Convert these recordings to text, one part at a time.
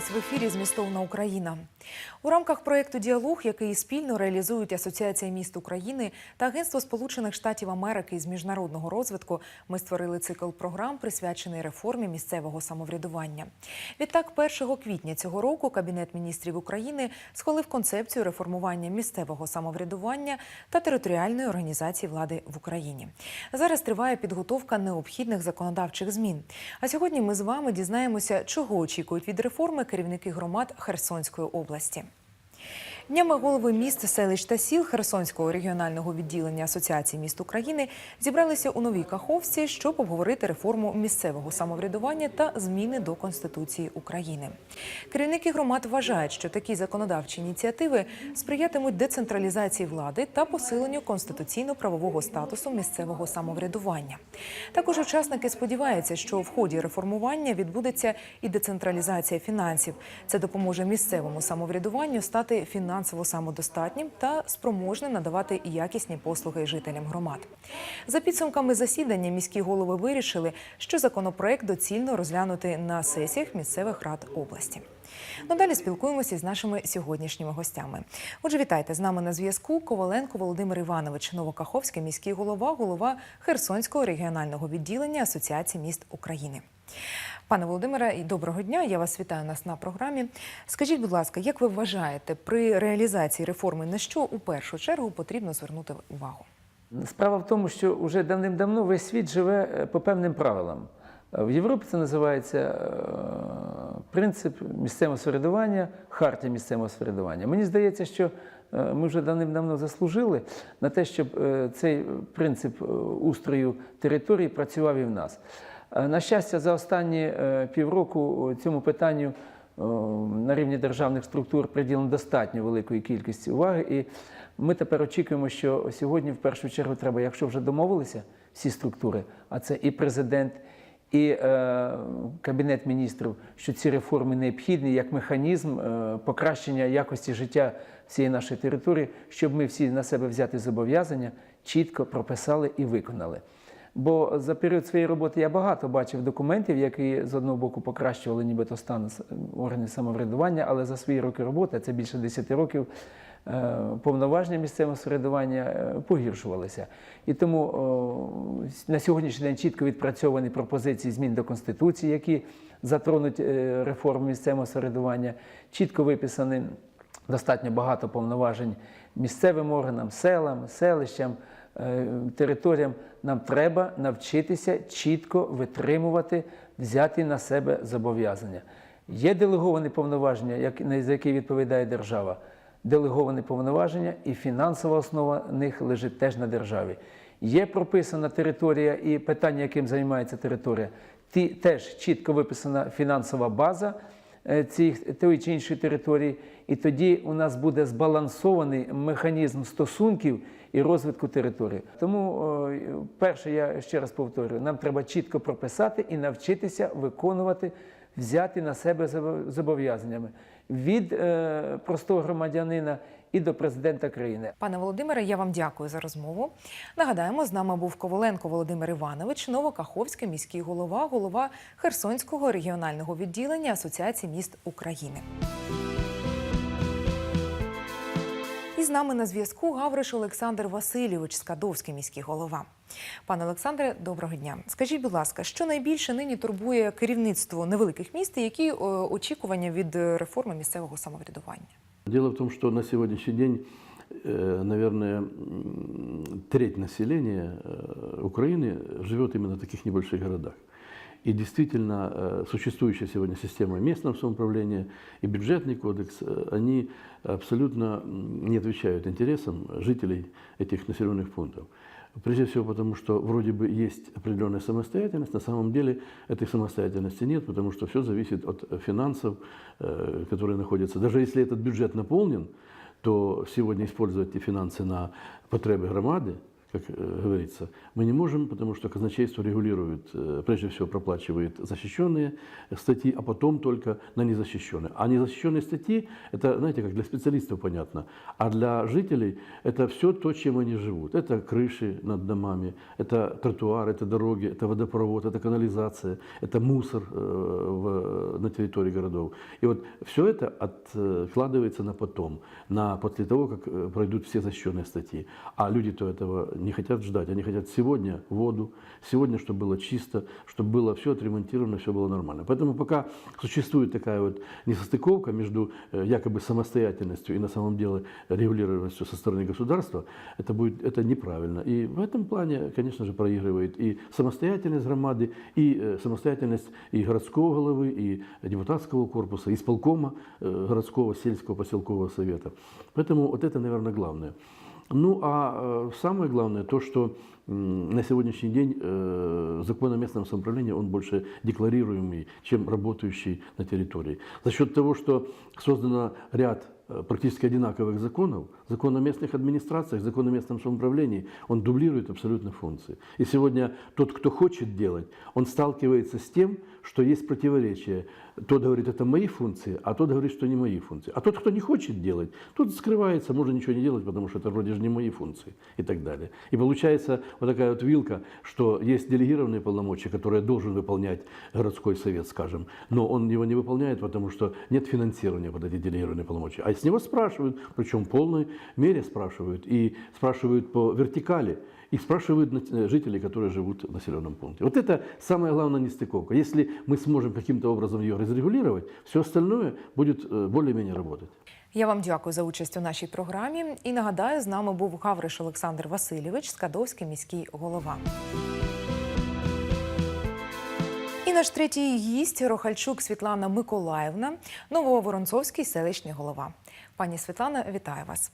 вас в ефірі Змістовна Україна. У рамках проєкту Діалог, який спільно реалізують Асоціація міст України та Агентство Сполучених Штатів Америки з міжнародного розвитку, ми створили цикл програм, присвячений реформі місцевого самоврядування. Відтак, 1 квітня цього року Кабінет міністрів України схвалив концепцію реформування місцевого самоврядування та територіальної організації влади в Україні. Зараз триває підготовка необхідних законодавчих змін. А сьогодні ми з вами дізнаємося, чого очікують від реформи керівники громад Херсонської області. Днями голови міст, селищ та сіл Херсонського регіонального відділення Асоціації міст України зібралися у новій Каховці, щоб обговорити реформу місцевого самоврядування та зміни до Конституції України. Керівники громад вважають, що такі законодавчі ініціативи сприятимуть децентралізації влади та посиленню конституційно-правового статусу місцевого самоврядування. Також учасники сподіваються, що в ході реформування відбудеться і децентралізація фінансів. Це допоможе місцевому самоврядуванню стати фінансово самодостатнім та спроможним надавати якісні послуги жителям громад. За підсумками засідання міські голови вирішили, що законопроект доцільно розглянути на сесіях місцевих рад області. Ну, далі спілкуємося з нашими сьогоднішніми гостями. Отже, вітайте з нами на зв'язку Коваленко Володимир Іванович, Новокаховський міський голова, голова Херсонського регіонального відділення Асоціації міст України. Пане Володимире, доброго дня. Я вас вітаю нас на програмі. Скажіть, будь ласка, як ви вважаєте, при реалізації реформи на що у першу чергу потрібно звернути увагу? Справа в тому, що вже давним-давно весь світ живе е, по певним правилам. Е, В Європі це називається е, принцип місцевого самоврядування, хартія місцевого самоврядування. Мені здається, що ми вже давним-давно заслужили на те, щоб цей принцип устрою території працював і в нас. Е, На щастя, за останні е, півроку цьому питанню е, на рівні державних структур приділено достатньо великої кількості уваги. І ми тепер очікуємо, що сьогодні в першу чергу треба, якщо вже домовилися всі структури, а це і президент, і е, кабінет міністрів, що ці реформи необхідні як механізм е, покращення якості життя всієї нашої території, щоб ми всі на себе взяти зобов'язання чітко прописали і виконали. Бо за період своєї роботи я багато бачив документів, які з одного боку покращували нібито стан органів самоврядування, але за свої роки роботи, це більше 10 років, е, повноваження місцевого самоврядування е, погіршувалися. І тому на сьогоднішній день чітко відпрацьовані пропозиції змін до Конституції, які затронуть е, реформу місцевого самоврядування, чітко виписані достатньо багато повноважень місцевим органам, селам, селищам, територіям. Нам треба навчитися чітко витримувати, взяти на себе зобов'язання. Є делеговані повноваження, за які відповідає держава. Делеговані повноваження і фінансова основа них лежить теж на державі. Є прописана територія і питання, яким займається територія. Ті теж чітко виписана фінансова база е, цих тої чи іншої території, і тоді у нас буде збалансований механізм стосунків і розвитку території. Тому, е, перше, я ще раз повторюю, нам треба чітко прописати і навчитися виконувати, взяти на себе зобо- зобов'язаннями від е, простого громадянина і до президента країни. Пане Володимире, я вам дякую за розмову. Нагадаємо, з нами був Коваленко Володимир Іванович, Новокаховський міський голова, голова Херсонського регіонального відділення Асоціації міст України. І з нами на зв'язку Гавриш Олександр Васильович, Скадовський міський голова. Пане Олександре, доброго дня. Скажіть, будь ласка, що найбільше нині турбує керівництво невеликих міст і які е, очікування від е, реформи місцевого самоврядування? Дело в том, что на сегодняшний день, э, наверное, м, треть населения э, Украины живет именно в таких небольших городах. И действительно, э, существующая сегодня система местного самоуправления и бюджетный кодекс, э, они абсолютно не отвечают интересам жителей этих населенных пунктов. Прежде всего потому, что вроде бы есть определенная самостоятельность, на самом деле этой самостоятельности нет, потому что все зависит от финансов, э, которые находятся. Даже если этот бюджет наполнен, то сегодня использовать эти финансы на потребы громады как э, говорится. Мы не можем, потому что казначейство регулирует, э, прежде всего проплачивает защищенные статьи, а потом только на незащищенные. А незащищенные статьи, это, знаете, как для специалистов понятно, а для жителей это все то, чем они живут. Это крыши над домами, это тротуары, это дороги, это водопровод, это канализация, это мусор э, в- на территории городов. И вот все это откладывается на потом, на после того, как э, пройдут все защищенные статьи. А люди-то этого не хотят ждать, они хотят сегодня воду, сегодня, чтобы было чисто, чтобы было все отремонтировано, все было нормально. Поэтому пока существует такая вот несостыковка между э, якобы самостоятельностью и на самом деле регулированностью со стороны государства, это будет это неправильно. И в этом плане, конечно же, проигрывает и самостоятельность громады, и э, самостоятельность и городского головы, и депутатского корпуса, и исполкома э, городского, сельского, поселкового совета. Поэтому вот это, наверное, главное. Ну, а э, самое главное то, что на сегодняшний день э, закон о местном самоуправлении, он больше декларируемый, чем работающий на территории. За счет того, что создано ряд э, практически одинаковых законов, закон о местных администрациях, закон о местном самоуправлении, он дублирует абсолютно функции. И сегодня тот, кто хочет делать, он сталкивается с тем, что есть противоречие. Тот говорит, это мои функции, а тот говорит, что не мои функции. А тот, кто не хочет делать, тот скрывается, может ничего не делать, потому что это вроде же не мои функции и так далее. И получается вот такая вот вилка, что есть делегированные полномочия, которые должен выполнять городской совет, скажем, но он его не выполняет, потому что нет финансирования под эти делегированные полномочия. А с него спрашивают, причем в полной мере спрашивают, и спрашивают по вертикали. И спрашивают э, жителей, которые живут в населенном пункте. Вот это самая главная нестыковка. Если мы сможем каким-то образом ее разрегулировать, все остальное будет э, более-менее работать. Я вам дякую за участь у нашій програмі. І нагадаю, з нами був Гавриш Олександр Васильович, Скадовський міський голова. І наш третій гість Рохальчук Світлана Миколаївна, Нововоронцовський селищний голова. Пані Світлана, вітаю вас.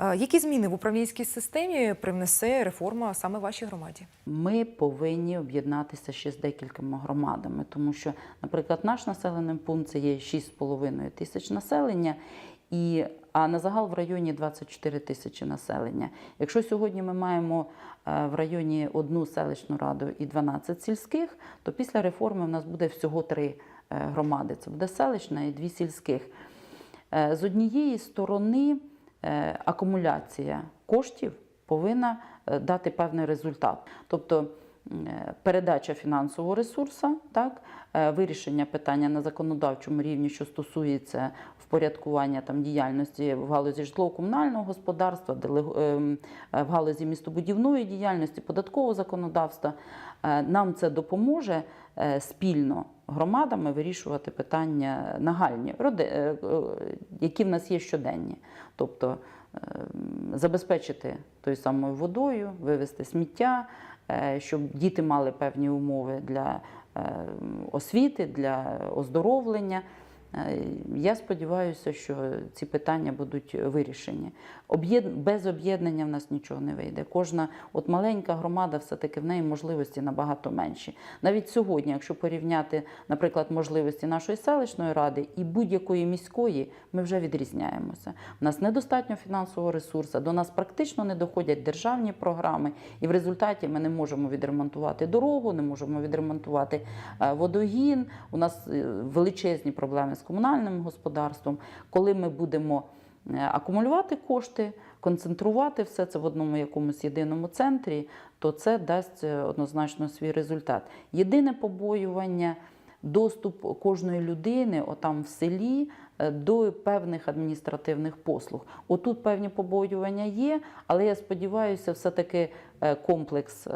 Е, Які зміни в управлінській системі привнесе реформа саме вашій громаді? Ми повинні об'єднатися ще з декількома громадами, тому що, наприклад, наш населений пункт це є 6,5 тисяч населення, і, а на загал в районі 24 тисячі населення. Якщо сьогодні ми маємо е, в районі одну селищну раду і 12 сільських, то після реформи в нас буде всього три е, громади. Це буде селищна і дві сільських. Е, З однієї сторони, е, акумуляція коштів повинна е, дати певний результат. Тобто передача фінансового ресурсу, так, вирішення питання на законодавчому рівні, що стосується впорядкування там, діяльності в галузі житлово-комунального господарства, ем, в галузі містобудівної діяльності, податкового законодавства. Нам це допоможе спільно громадами вирішувати питання нагальні, е, е, які в нас є щоденні. Тобто е, забезпечити тою самою водою, вивезти сміття, е, щоб діти мали певні умови для е, освіти, для оздоровлення. Е, Я сподіваюся, що ці питання будуть вирішені. Без об'єднання в нас нічого не вийде. Кожна от маленька громада, все-таки в неї можливості набагато менші. Навіть сьогодні, якщо порівняти, наприклад, можливості нашої селищної ради і будь-якої міської, ми вже відрізняємося. У нас недостатньо фінансового ресурсу, до нас практично не доходять державні програми, і в результаті ми не можемо відремонтувати дорогу, не можемо відремонтувати е, водогін. У нас е, величезні проблеми з комунальним господарством. Коли ми будемо е, акумулювати кошти, концентрувати все це в одному якомусь єдиному центрі, то це дасть е, однозначно свій результат. Єдине побоювання. Доступ кожної людини, отам в селі, е, до певних адміністративних послуг. Отут певні побоювання є, але я сподіваюся, все-таки комплекс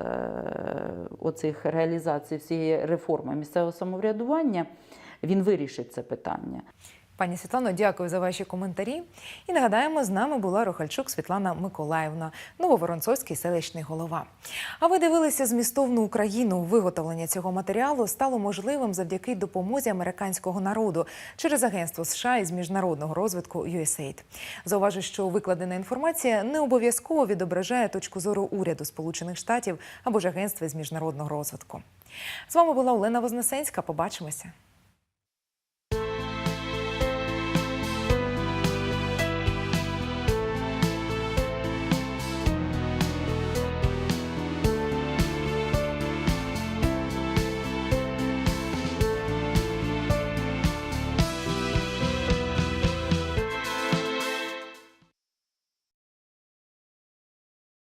оцих реалізацій всієї реформи місцевого самоврядування він вирішить це питання. Пані Світлано, дякую за ваші коментарі. І нагадаємо, з нами була Рохальчук Світлана Миколаївна, Нововоронцовський селищний голова. А ви дивилися змістовну Україну. Виготовлення цього матеріалу стало можливим завдяки допомозі американського народу через агентство США із міжнародного розвитку USAID. Зауважу, що викладена інформація не обов'язково відображає точку зору уряду Сполучених Штатів або ж агентства з міжнародного розвитку. З вами була Олена Вознесенська. Побачимося.